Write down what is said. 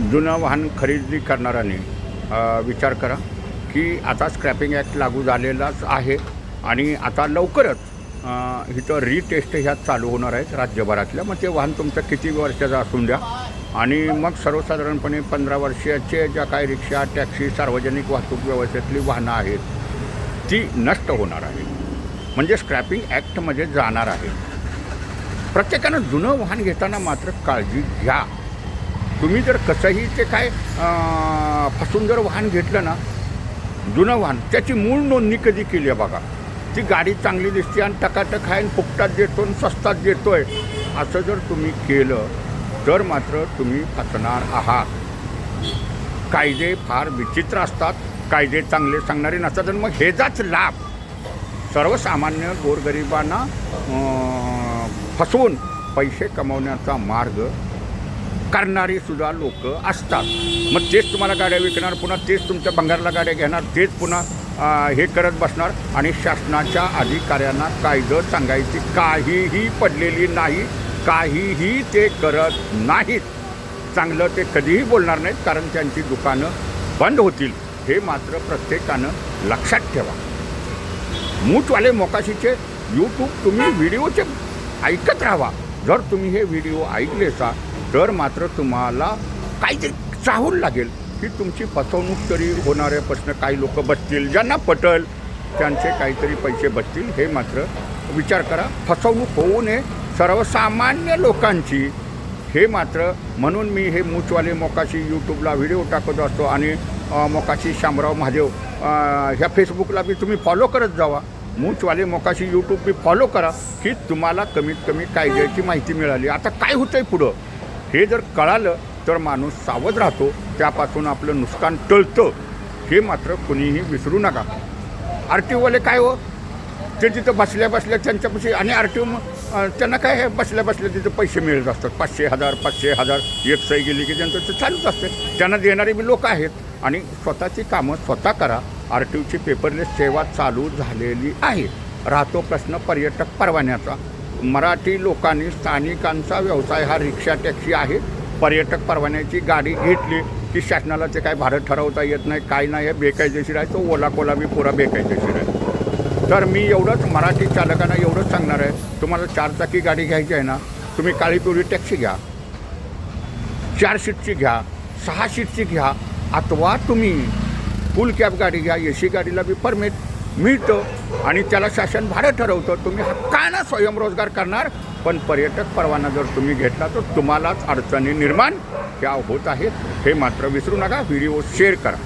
जुनं वाहन खरेदी करणाऱ्याने विचार करा की आता स्क्रॅपिंग ॲक्ट लागू झालेलाच आहे आणि आता लवकरच हिचं इथं रिटेस्ट ह्या चालू होणार आहेत राज्यभरातल्या. मग ते वाहन तुमचं किती वर्षाचं असून द्या. आणि मग सर्वसाधारणपणे पंधरा वर्षाचे ज्या काही रिक्षा टॅक्सी सार्वजनिक वाहतूक व्यवस्थेतली वाहनं आहेत ती नष्ट होणार आहे म्हणजे स्क्रॅपिंग ॲक्टमध्ये जाणार आहे प्रत्येकानं जुनं वाहन घेताना मात्र काळजी घ्या. तुम्ही जर कसंही ते काय फसून जर वाहन घेतलं ना जुनं वाहन त्याची मूळ नोंदणी कधी केली आहे बघा? ती गाडी चांगली दिसते आणि टकाटक आहे आणि फुकटात देतो आणि स्वस्तात देतोय. असं जर तुम्ही केलं तर मात्र तुम्ही फसणार आहात. कायदे फार विचित्र असतात. कायदे चांगले सांगणारे नसतात आणि मग हेचाच लाभ. सर्वसामान्य गोरगरिबांना फसवून पैसे कमवण्याचा मार्ग करणारी सुद्धा लोक असतात. मग तेच तुम्हाला गाड्या विकणार पुन्हा तेच तुमच्या बंगारला गाड्या घेणार तेच पुन्हा हे करत बसणार. आणि शासनाच्या अधिकाऱ्यांना कायदं सांगायची काहीही पडलेली नाही काहीही ते करत नाहीत. चांगलं ते कधीही बोलणार नाहीत कारण त्यांची दुकानं बंद होतील. हे मात्र प्रत्येकानं लक्षात ठेवा. मूठवाले मोकाशीचे यूट्यूब तुम्ही व्हिडिओचे ऐकत राहा. जर तुम्ही हे व्हिडिओ ऐकलेसा तर मात्र तुम्हाला काहीतरी चाहूल लागेल की तुमची फसवणूक तरी होणाऱ्यापासून काही लोक बसतील. ज्यांना पटल त्यांचे काहीतरी पैसे बसतील. हे मात्र विचार करा. फसवणूक होऊ नये. सर्वसामान्य लोकांची. हे मात्र म्हणून मी हे मूचवाले मोकाशी यूट्यूबला व्हिडिओ टाकत असतो आणि मोकाशी शामराव महादेव ह्या फेसबुकला बी तुम्ही फॉलो करत जावा. मूचवाले मोकाशी यूट्यूब बी फॉलो करा की तुम्हाला कमीत कमी कायद्याची माहिती मिळाली. आता काय होतं आहे पुढं? हे जर कळालं तर माणूस सावध राहतो. त्यापासून आपलं नुकसान टळतं. हे मात्र कुणीही विसरू नका. आर टी ओवाले काय हो? ते तिथं बसल्या बसल्या त्यांच्यापाशी आणि आर टी ओ त्यांना काय आहे बसल्या बसल्या तिथं पैसे मिळत असतात. पाचशे हजार पाचशे हजार एक सही गेली की त्यांचं ते चालूच असते. त्यांना देणारे बी लोक आहेत. आणि स्वतःची कामं स्वतः करा. आर टी ओची पेपरलेस सेवा चालू झालेली आहे. राहतो प्रश्न पर्यटक परवान्याचा. मराठी लोकांनी स्थानिकांचा व्यवसाय हा रिक्षा टॅक्सी आहे. पर्यटक परवान्याची गाडी घेतली की शासनाला ते काय भाडं ठरवता येत नाही काय नाही हे बेकायदेशीर आहे. तो ओला कोला बी पुरा बेकायदेशीर आहे. तर मी एवढंच मराठी चालकांना एवढंच सांगणार आहे तुम्हाला चारचाकी गाडी घ्यायची आहे ना तुम्ही काळी पिवळी टॅक्सी घ्या चार सीटची घ्या सहा सीटची घ्या अथवा तुम्ही फुल कॅब गाडी घ्या ए सी गाडीला बी परमिट मिळतं आणि त्याला शासन भाडं ठरवतं. तुम्ही हक्कानं स्वयंरोजगार करणार पण पर्यटक परवाना जर तुम्ही घेतला तर तुम्हालाच अडचणी निर्माण ह्या होत आहेत. हे मात्र विसरू नका व्हिडिओ शेअर करा.